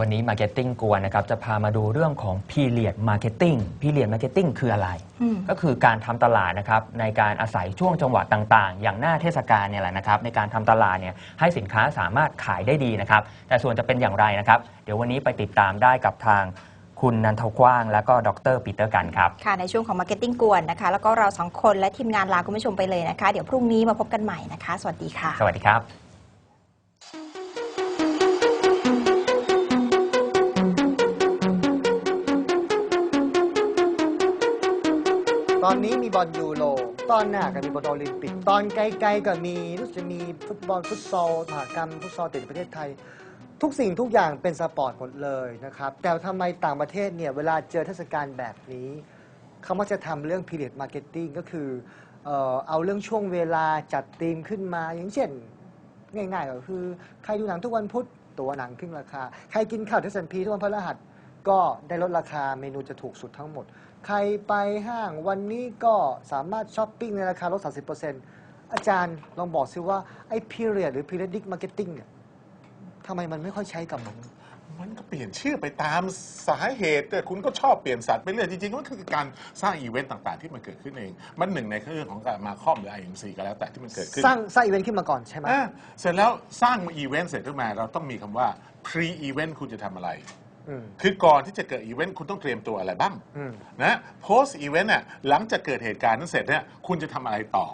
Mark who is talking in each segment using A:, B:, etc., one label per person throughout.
A: วันนี้ Marketing กวนนะครับจะพามาดูเรื่องของ Period Marketing Period Marketing คืออะไร
B: อืม
A: ก็คือการทำตลาดนะครับในการอาศัยช่วงจังหวะต่างๆ อย่างหน้าเทศกาลเนี่ยแหละนะครับในการทำตลาดเนี่ยให้สินค้าสามารถขายได้ดีนะครับแต่ส่วนจะเป็นอย่างไรนะครับ เดี๋ยววันนี้ไปติดตามได้กับทางคุณนันทกว้าง และก็ดรปีเตอร์กันครับ
B: ค่ะ ในช่วงของ Marketing กวนนะคะ แล้วก็เราสองคนและทีมงานลาคุณผู้ชมไปเลยนะคะ เดี๋ยวพรุ่งนี้มาพบกันใหม่นะคะ สวัสดีค่ะ
A: สวัสดีครับ
C: ตอนนี้มีบอลยูโร ตอนหน้าก็มีบอลโอลิมปิก ตอนไกลๆก็มีรู้สึกจะมีฟุตบอลฟุตซอลมหากรรมฟุตซอลติดประเทศไทย ทุกสิ่งทุกอย่างเป็นสปอร์ตหมดเลยนะครับ แต่ทำไมต่างประเทศเนี่ยเวลาเจอเทศกาลแบบนี้ เขามักจะทำเรื่อง period marketing ก็คือเอ่อเอาเรื่องช่วงเวลาจัดธีมขึ้นมา อย่างเช่น ง่ายๆก็คือ ใครดูหนังทุกวันพุธตัวหนังขึ้นราคา ใครกินข้าวเทสันพีทุกวันพฤหัส ก็ได้ลดราคาเมนูจะถูกสุดทั้งหมด ใครไปห้างวันนี้ก็สามารถช้อปปิ้งในราคาลด 30%อาจารย์ลองบอกซิว่า ไอ้ period หรือ periodic marketing เนี่ยทำไมมันไม่ค่อยใช้กับมัน
D: มันก็เปลี่ยนชื่อไปตามสาเหตุแต่คุณก็ชอบเปลี่ยนสัตว์ไปเรื่อยจริงๆมันคือการสร้างอีเวนต์ต่างๆ ที่มันเกิดขึ้นเอง มันหนึ่งในเรื่องของการมาคอมหรือ IMC ก็แล้วแต่ที่มันเกิดขึ้น
C: สร้างสร้างอีเวนต์ขึ้นมาก่อนใช่ไหม
D: อะเสร็จแล้วสร้างอีเวนต์เสร็จขึ้นมาเราต้องมีคำว่า pre event คุณจะทำอะไร
C: อืม
D: คือก่อนที่จะเกิดอีเวนต์คุณต้องเตรียมตัวอะไรบ้าง
C: อืม
D: นะ post event น่ะหลังจากเกิดเหตุการณ์นั้นเสร็จเนี่ยคุณจะทำอะไรต่อ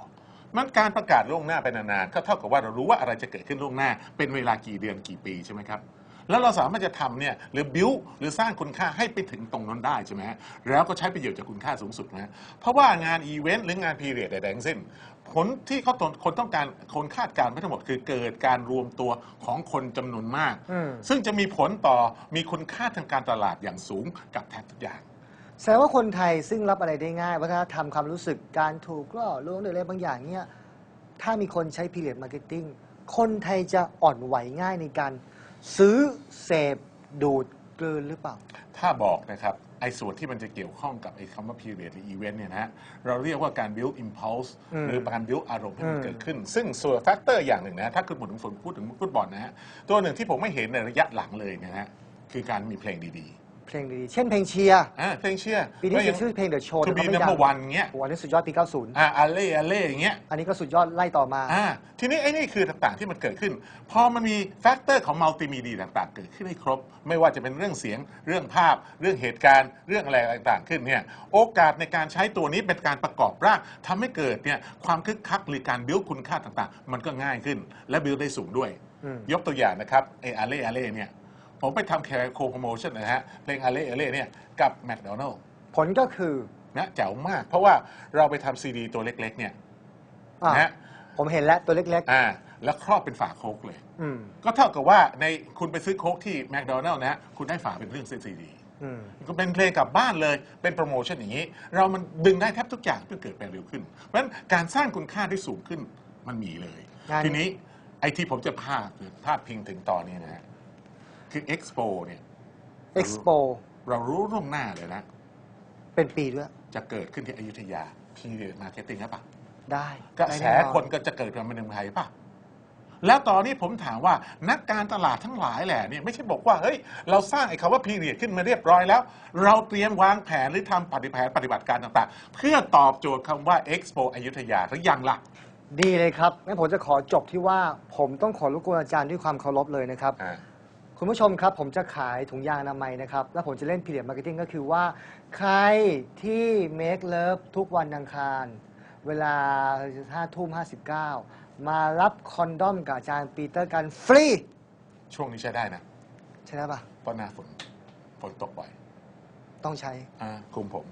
D: มันการประกาศล่วงหน้าไปนานๆก็เท่ากับว่าเรารู้ว่าอะไรจะเกิดขึ้นล่วงหน้า เป็นเวลากี่เดือนกี่ปีใช่ไหมครับ แล้วเราสามารถจะทำเนี่ยหรือบิวหรือสร้างคุณค่าให้ไปถึงตรงนั้นได้ใช่ไหมฮะแล้วก็ใช้ประโยชน์จากคุณค่าสูงสุดนะฮะเพราะว่างานอีเวนต์หรืองานพีเรียดใดๆทั้งสิ้น ผลที่เขาตนคนต้องการคนคาดการณ์ไว้ทั้งหมดคือเกิดการรวมตัวของคนจำนวนมาก
C: อืม
D: ซึ่งจะมีผลต่อมีคุณค่าทางการตลาดอย่างสูงกับแทบทุกอย่าง
C: แสดงว่าคนไทยซึ่งรับอะไรได้ง่าย วัฒนธรรมความรู้สึกการถูกล่อลวงหรืออะไรบางอย่างเนี่ยถ้ามีคนใช้ period marketing คนไทยจะอ่อนไหวง่ายในการ ซื้อเสพดูดกลืนหรือเปล่า
D: ถ้าบอกนะครับ ไอ้ส่วนที่มันจะเกี่ยวข้องกับไอ้คำว่า period หรือ event เนี่ยนะฮะเราเรียกว่าการ build impulse
C: อืม
D: หรือการ build อารมณ์ให้มัน
C: อืม
D: เกิดขึ้น ซึ่งส่วน factor อย่างหนึ่งนะถ้าคุณพูดถึงพูดถึงฟุตบอลนะฮะตัวหนึ่งที่ผมไม่เห็นในระยะหลังเลยนะฮะคือการมีเพลงดี
C: เพลงดีๆ เช่นเพลงเชียร์
D: ๆอ่าเพลงเชียร์
C: ปีนี้เสียชื่อเพลง The Show
D: ทู
C: แต่
D: บี
C: เขาไม่
D: นัม
C: ดั
D: เบองร์วันเงี้ย
C: โอ้โหอันนี้สุดยอดปี 90
D: อ่าอาเล่อาเล่อย่างเงี้ย
C: อันนี้ก็สุดยอดไล่ต่อมา
D: อ่าทีนี้ไอ้นี่คือต่างๆที่มันเกิดขึ้น พอมันมีแฟกเตอร์ของมัลติมีเดียต่างๆ เกิดขึ้นให้ครบ ไม่ว่าจะเป็นเรื่องเสียงเรื่องภาพ เรื่องเหตุการณ์เรื่องอะไรต่างๆ ขึ้นเนี่ยโอกาสในการใช้ตัวนี้เป็นการประกอบร่างทำให้เกิดเนี่ยความคึกคักหรือการบิ้วคุณค่าต่างๆ มันก็ง่ายขึ้น และบิ้วได้สูงด้วย
C: อืม
D: ยกตัวอย่างนะครับไออาเล่อาเล่เนี่ย ผมไปทำแคร์โคโปรโมชั่นนะฮะ เพลงอาเล่อาเล่เนี่ยกับแมคโดนัลล์
C: ผลก็คือ
D: นะแจ๋วมาก เพราะว่าเราไปทำซีดีตัวเล็ก ๆ เนี่ย
C: อะ
D: นะฮะ
C: ผมเห็นแล้วตัวเล็ก
D: อ่าแล้วครอบเป็นฝาโคกเลย
C: ๆ อืม
D: ก็เท่ากับว่าในคุณไปซื้อโค้กที่แมคโดนัลล์นะฮะคุณได้ฝาเป็นเรื่องเซซีดี
C: อืม
D: ก็เป็นเพลงกลับบ้านเลย เป็นโปรโมชั่นอย่างนี้ เรามันดึงได้แทบทุกอย่างเพื่อเกิดแปลเร็วขึ้น เพราะฉะนั้นการสร้างคุณค่าได้สูงขึ้นมันมีเลย
C: งาน
D: ทีนี้ไอ้ที่ผมจะพาดพาดพิงถึงตอนนี้นะฮะ คือเอ็กซ์โปเนี่ย
C: Expo
D: เรารู้ล่วงหน้าเลยนะ
C: เป็นปีด้วย
D: จะเกิดขึ้นที่อยุธยาพีเรียมาร์เก็ตติ้งหรือเปล่า
C: ได้
D: กระ
C: ได้
D: แส
C: แน่นอน
D: คนก็จะเกิดกับเมืองไทยป่ะแล้วตอนนี้ผมถามว่านักการตลาดทั้งหลายแหละเนี่ยไม่ใช่บอกว่าเฮ้ยเราสร้างไอ้คำว่าพีเรียดขึ้นมาเรียบร้อยแล้ว เราเตรียมวางแผนหรือทำปฏิแผนปฏิบัติการต่างๆ เพื่อตอบโจทย์คำว่า Expo อยุธยาหรือยังล่ะ
C: ดีเลยครับงั้นผมจะขอจบที่ว่าผมต้องขอรบกวนอาจารย์ด้วยความเคารพเลยนะครับ
D: อ่า
C: คุณผู้ชมครับผมจะขายถุงยางอนามัยนะครับ แล้วผมจะเล่น period marketing ก็คือว่า ใครที่ make love ทุกวันอังคาร เวลา5ทุ่ม59 มารับคอนดอมกับอาจารย์ปีเตอร์กันฟรี
D: ช่วงนี้ใช้ได้นะ
C: ใช่ไหมปะ
D: เพราะหน้าฝนฝนตกบ่อย
C: ต้องใช้
D: อ่าคุมผม